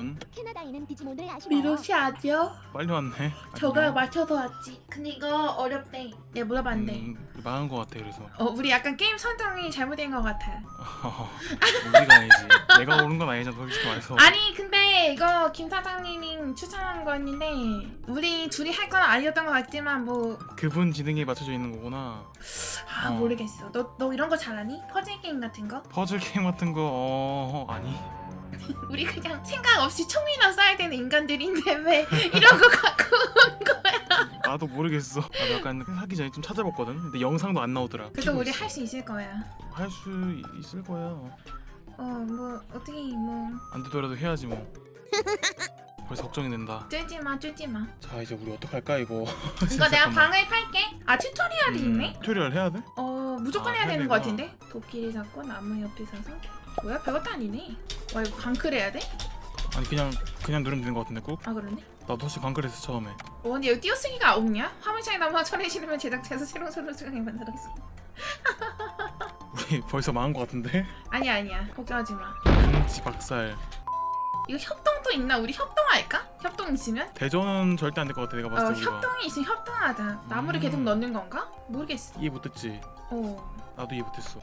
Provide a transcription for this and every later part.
응? 캐나다인은 디지몬을 아시나요? 미로씨 아죠? 빨리 왔네. 저가 안녕. 맞춰서 왔지. 근데 이거 어렵대. 내가 물어봤는데. 음, 망한 것 같아 그래서. 어, 우리 약간 게임 선정이 잘못된 것 같아. 우리가 아니지. 내가 오른 건 아니잖아 솔직히 말해서. 아니 근데 이거 김 사장님이 추천한 거였는데 우리 둘이 할 건 아니었던 것 같지만 뭐아 그분 지능에 맞춰져 있는 거구나. 어. 모르겠어. 너 너 이런 거 잘하니? 퍼즐 게임 같은 거? 퍼즐 게임 같은 거 어, 아니. 우리 그냥 생각 없이 총이나 쏴야 되는 인간들인데 왜 이런 거 갖고 온 거야? 나도 모르겠어. 나도 약간 하기 전에 좀 찾아봤거든. 근데 영상도 안 나오더라. 그래도 우리 할 수 있을 거야. 할 수 있을 거야. 어 뭐 어떻게 뭐 안 되더라도 해야지 뭐. 벌써 걱정이 된다. 쫄지 마 쫄지 마. 자 이제 우리 어떡할까 이거. 이거 내가 방을 팔게. 아 튜토리얼이 있네? 튜토리얼 해야 돼? 어 무조건 아, 해야 되는. 거 같은데? 도끼를 잡고 나무 옆에 서서 뭐야 별것도 아니네. 와 이거 광클 해야 돼? 아니 그냥 그냥 누르면 되는 거 같은데 꼭? 아 그러네. 나도 혹시 광클했어 처음에. 어, 근데 여기 띄어쓰기가 없냐? 화물창에 나무가 처리 싫으면 제작자에서 새로운 소를 수강해 만들었어. 우리 벌써 망한 거 같은데? 아니야 아니야 걱정하지 마. 은지 박살. 이거 협동도 있나? 우리 협동할까? 협동 있으면? 대전은 절대 안 될 것 같아 내가 어 봤을 때 우리가. 협동이 있으면 협동하자. 나무를 음. 계속 넣는 건가? 모르겠어. 이해 못했지. 어 나도 이해 못했어.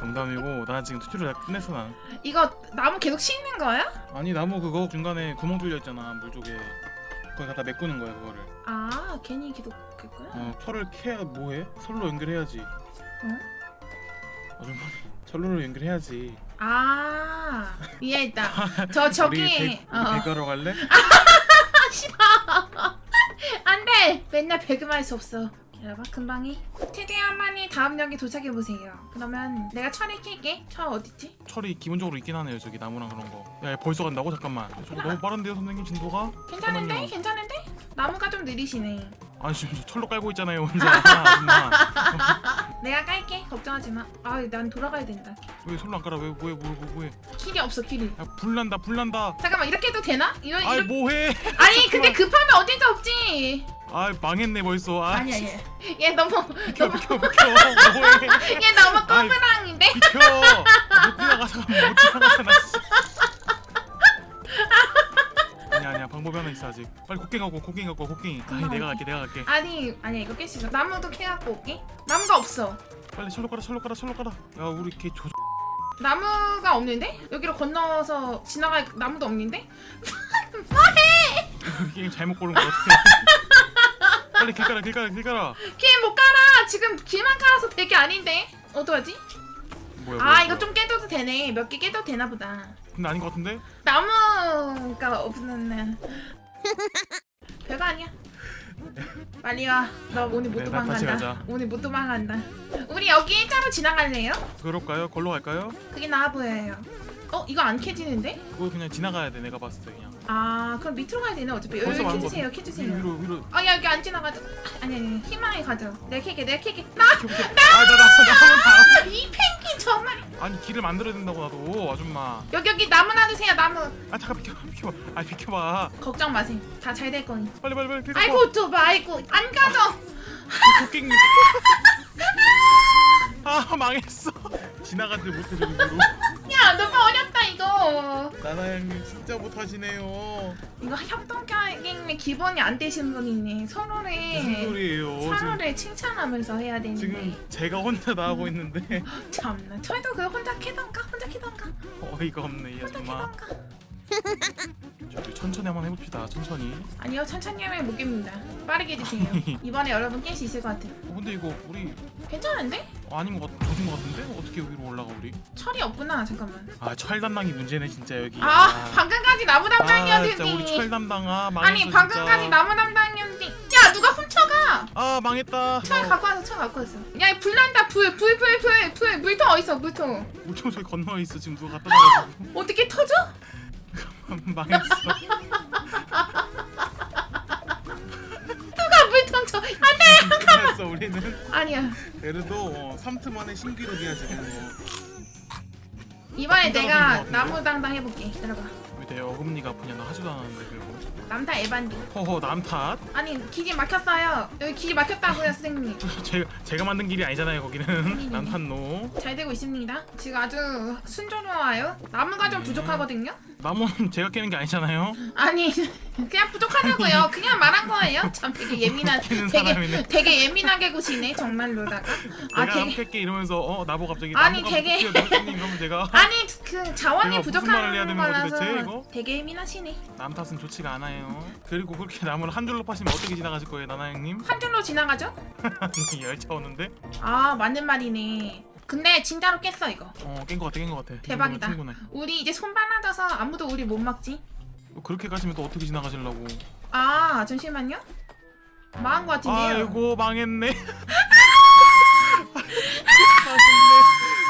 농담이고 나 지금 튜토리얼 다 끝냈어 난. 이거 나무 계속 씻는 거야? 아니 나무 그거 중간에 구멍 뚫려 있잖아 물 쪽에. 거기 갖다 메꾸는 거야 그거를. 아 괜히 계속 그거야? 어 철을 캐야 뭐해? 철로 연결해야지. 아줌마 철로로 연결해야지. 아 이해했다. 저 저기 우리 배, 어, 어. 우리 배가러 갈래? 안돼 맨날 배그만 할 수 없어 기다려봐 금방이 최대한 많이 다음 역에 도착해 보세요 그러면 내가 철을 킬게 철 어딨지? 철이 기본적으로 있긴 하네요 저기 나무랑 그런 거. 야 벌써 간다고 잠깐만. 저거 너무 빠른데요 선생님 진도가? 괜찮은데? 잠깐만요. 괜찮은데? 나무가 좀 느리시네 아니 지금 저 철로 깔고 있잖아요 혼자. 아줌마. 내가 깔게 걱정하지 마 아 난 돌아가야 된다 왜 솔로 안 깔아? 왜 뭐해 뭐해 뭐해? 킬이 없어 킬이 야 불난다 불난다. 잠깐만 이렇게 해도 되나? 이런 아이 이런 뭐해? 아니 근데 급하면 수 없지 아 망했네 벌써. 아, 아니야 얘. 얘 너무 비켜 너무 비켜 비켜. 뭐해? 얘 너무 아이. 꼬부랑인데? 비켜. 못 지나가 잠깐 못 지나가잖아. 씨. 아니야 아니야 방법이 하나 있어 아직. 빨리 곡괭이 갖고 곡괭이 갖고 곡괭이. 아니 내가. 갈게 내가 갈게. 아니 아니야 이거 깰 수 있어 나무도 캐갖고 올게 나무가 없어 빨리 철로 깔아 철로 깔아 철로 깔아. 야 우리 걔 조. 나무가 없는데? 여기로 건너서 지나갈 나무도 없는데? 게임 잘못 고른 거 같아. 빨리 길 깔아 길 깔아 길 깔아. 길 못 깔아! 지금 길만 깔아서 될 게 아닌데? 어떡하지? 뭐야 아 뭐야, 이거 뭐야. 좀 깨도 되네 몇 개 깨도 되나 보다 근데 아닌 것 같은데? 나무가 없는 별거 아니야 빨리 와 너 오늘 못 네, 나 다시 도망간다 가자. 오늘 못 도망간다 우리 여기 일자로 지나갈래요? 그럴까요? 걸로 갈까요? 그게 나아 보여요 어? 이거 안 캐지는데? 그거 그냥 지나가야 돼 내가 봤을 때 그냥. 아 그럼 밑으로 가야 되네 어차피 여기 캐주세요. 캐주세요 위로 위로. 아야 여기 안 지나가죠 아니 아니 희망이 가죠 내가 캐게 내가 캐게 나! 아나나 나 이 펭귄 정말 아니 길을 만들어야 된다고 나도 아줌마. 여기 여기 나무 놔두세요 나무 아 잠깐 비켜 비켜. 아 비켜봐. 걱정 마세요 다 잘 될 거니 빨리 빨리 빨리. 길 어, 아이고 좁아 아이고 안 가져 곡괭이. 아 망했어. 지나가지 못해 위로. 야 너무 어렵다 이거 나나 형님 진짜 못하시네요. 이거 협동 게임의 기본이 안 되신 분이네 서로를 소리예요? 지금, 서로를 칭찬하면서 해야 되는데 지금 제가 혼자 나가고 있는데 참나 저희도 그 혼자 캐던가 혼자 캐던가 어이가 없네 이 혼자 아줌마. 캐던가 저기 천천히 한번 해봅시다. 천천히. 아니요 천천히 하면 못 깹니다 빠르게 해주세요 이번에 여러분 깰 수 있을 것 같아요 어, 근데 이거 우리 괜찮은데? 아닌 것 같, 조진 것 같은데? 어떻게 여기로 올라가 우리? 철이 없구나 잠깐만 아 철 담당이 문제네 진짜 여기. 아 방금까지 나무 아, 담당이었는데 진짜 우리 철 담당 아 망했어 아니 방금까지 진짜. 나무 담당이었는데 야 누가 훔쳐가 아 망했다. 철 갖고 와서 철 갖고 왔어 야불 난다 불 불 불 불 불 물통 어딨어 물통 우청 저기 건너에 있어 지금 누가 갖다 놔가지고 어떻게 터져? 망했어. 누가 물통 쳐 안돼 망했어 우리는 아니야 그래도 어, 3트 만에 신기록이야 지금. 어. 이번에 혼자 내가 가는 것 같은데? 나무 담당 해볼게 기다려봐 왜 우리 내 어금니가 아프냐 나 하지도 않았는데 그리고 남타 에반디. 허허 남 탓? 아니 길이 막혔어요. 여기 길이 막혔다고요 선생님. 제가, 제가 만든 길이 아니잖아요 거기는 남 탓노 잘 되고 있습니다. 지금 아주 순조로워요. 나무가 좀 네. 부족하거든요. 나무는 제가 깨는 게 아니잖아요 아니 그냥 부족하다고요. 그냥 말한 거예요. 참 되게 예민한 되게 사람이네 되게 예민하게 구시네 정말로다가. 아 내가 되게 함께 깨 이러면서 어 나보고 갑자기 아니, 되게- 이러면 제가 아니 그 자원이 내가 무슨 말을 해야 부족한 되는 거지, 거라서 이거? 되게 예민하시네. 남 탓은 좋지가 않아요 그리고 그렇게 나무를 한 줄로 파시면 어떻게 지나가실 거예요 나나 형님? 한 줄로 지나가죠? 열차 오는데? 아 맞는 말이네. 근데 진짜로 깼어 이거. 어 깬 거 같아 깬 거 같아 대박이다. 충분해 우리 이제 손 빨라져서 아무도 우리 못 막지. 그렇게 가시면 또 어떻게 지나가시려고 아 잠시만요. 망한 거 같은데요. 아이고 망했네 망했네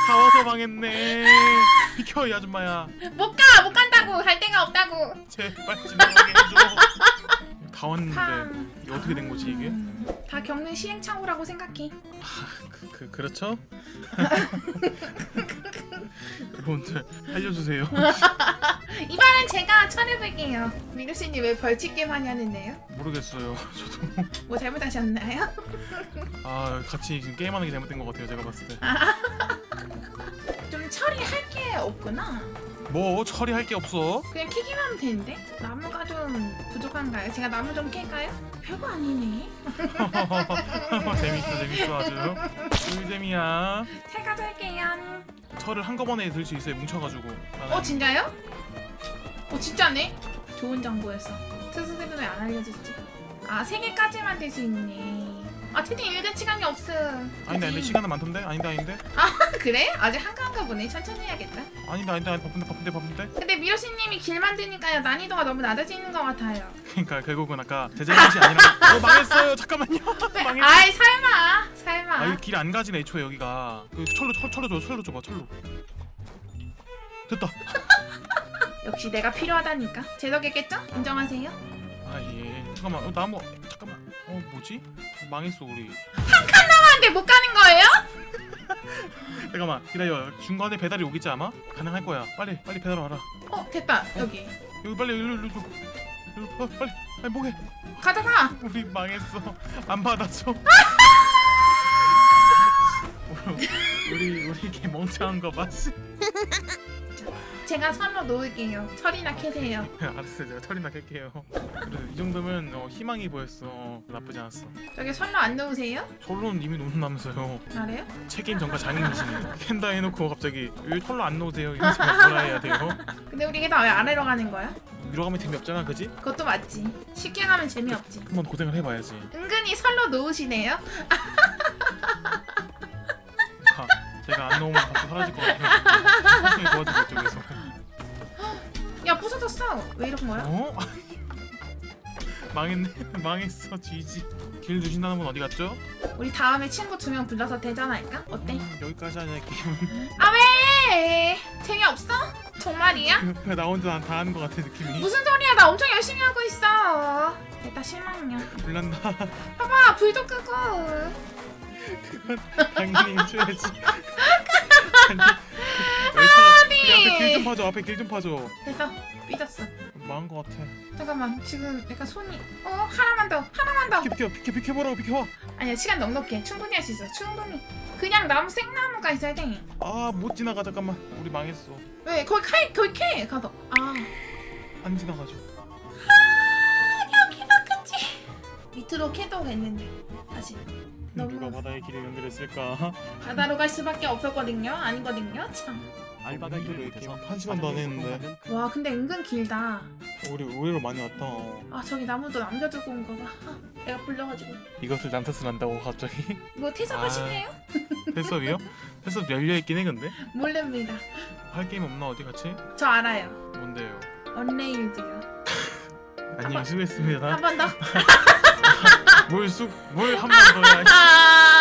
다 와서 망했네 비켜 이 아줌마야 못 가, 못 간다고 갈 데가 없다고. 제발 지나가게 해줘 다 왔는데 팡. 이게 어떻게 된 거지 이게? 음, 다 겪는 시행착오라고 생각해. 그, 그 그렇죠? 여러분들 알려주세요 이번엔 제가 처리해볼게요. 미루씨님 왜 벌칙 게임 하냐는데요? 모르겠어요 저도 뭐 잘못하셨나요? 아 같이 지금 게임하는 게 잘못된 것 같아요 제가 봤을 때 좀 처리할 게 없구나. 뭐 처리할 게 없어 그냥 키기만 하면 되는데? 나무가 좀 부족한가요? 제가 나무 좀 캘까요? 별거 아니네. 재밌어 재밌어 아주 꿀잼이야 잘 가져올게요. 철을 한꺼번에 들 수 있어요 뭉쳐가지고 어 진짜요? 어 진짜네? 좋은 정보였어. 스스로는 왜안 알려줬지? 아 세 개까지만 될 수 있네. 아 테디 읽을 시간이 없음. 아닌데 아닌데. 시간은 많던데 아닌데 아닌데 그래? 아직 한가한가 보네. 천천히 해야겠다. 아닌데 아닌데 아닌데 바쁜데 바쁜데 바쁜데 근데 미로씨님이 길 만드니까요 난이도가 너무 낮아지는 것 같아요. 그러니까 결국은 아까 제 잘못이 아니라 어 망했어요 잠깐만요 망했어 아이 설마 설마. 아 여기 길안 가지네 애초에 여기가 그 철로 철, 철로 줘 철로 줘봐 철로 됐다 역시 내가 필요하다니까. 제 덕이겠죠? 인정하세요? 아예 잠깐만 어, 나무 잠깐만 어 뭐지 망했어 우리. 한데 못 가는 거예요? 잠깐만 기다려 중간에 배달이 오겠지 아마? 가능할 거야. 빨리 빨리 배달 와라. 어 됐다. 여기. 여기 빨리 일로 일로 줘 일로 어, 빨리. 빨리 뭐해 가져가. 우리 망했어. 안 받아줘 우리 우리 이렇게 멍청한 거 맞지? 제가 선로 놓을게요. 철이나 캐세요. 알았어요 제가 털이나 깰게요 그래도 이 정도면 어, 희망이 보였어 어, 나쁘지 않았어 저기 선로 안 놓으세요? 철로는 이미 놓는다면서요 말해요? 책임 전가 장인이시네 캔다 해놓고 갑자기 왜 철로 안 놓으세요 이러면서 뭐라 해야 돼요? 근데 우리 이게 다 왜 아래로 가는 거야? 위로 가면 재미없잖아 그지? 그것도 맞지. 쉽게 가면 재미없지. 한번 고생을 해봐야지 은근히 선로 놓으시네요. 아, 제가 안 놓으면 밖에 사라질 것 같아요 선생님 도와주고 이쪽에서 야 부서졌어. 왜 이런 거야? 어? 망했네 망했어 지지 길 주신다는 분 어디 갔죠? 우리 다음에 친구 두 명 불러서 대전할까? 어때? 음, 여기까지 하냐 게임은 아 왜? 재미없어? 정말이야? 그, 나 혼자 다 하는 것 같아 느낌이 무슨 소리야? 나 엄청 열심히 하고 있어. 됐다 실망이야. 불난다 봐봐 불도 끄고. 그건 당연히 해줘야지 아니 그 앞에 길 좀 파줘 앞에 길 좀 파줘 됐어 삐졌어. 망한 것 같아 잠깐만 지금 약간 손이 어 하나만 더 하나만 더. 비켜 비켜 비켜 비켜보라고 비켜봐 아니야 시간 넉넉해 충분히 할 수 있어 충분히. 그냥 나무 생나무가 있어야 돼. 아 못 지나가 잠깐만 우리 망했어 왜 거기 칼 거기 캐 가서 아 안 지나가죠 크지. 밑으로 캐도 됐는데 다시 누가 너무 바다의 길을 연결했을까 바다로 갈 수밖에 없었거든요. 아니거든요. 참. 알바가 이렇게 이렇게 한 시간도 안 했는데. 와 근데 은근 길다. 우리 의외로 많이 왔다 아 저기 나무도 남겨두고 온 거봐. 아, 내가 불러가지고. 이것을 난탓을 한다고 갑자기 뭐 퇴사하시네요? 패스업이요? 패스업 열려있긴 해 근데 모릅니다. 할 게임 없나 어디 같이? 저 알아요. 뭔데요? 언레일드요. 안녕 수고했습니다 한번 더. 뭘 쑥 뭘 한 번 더야 아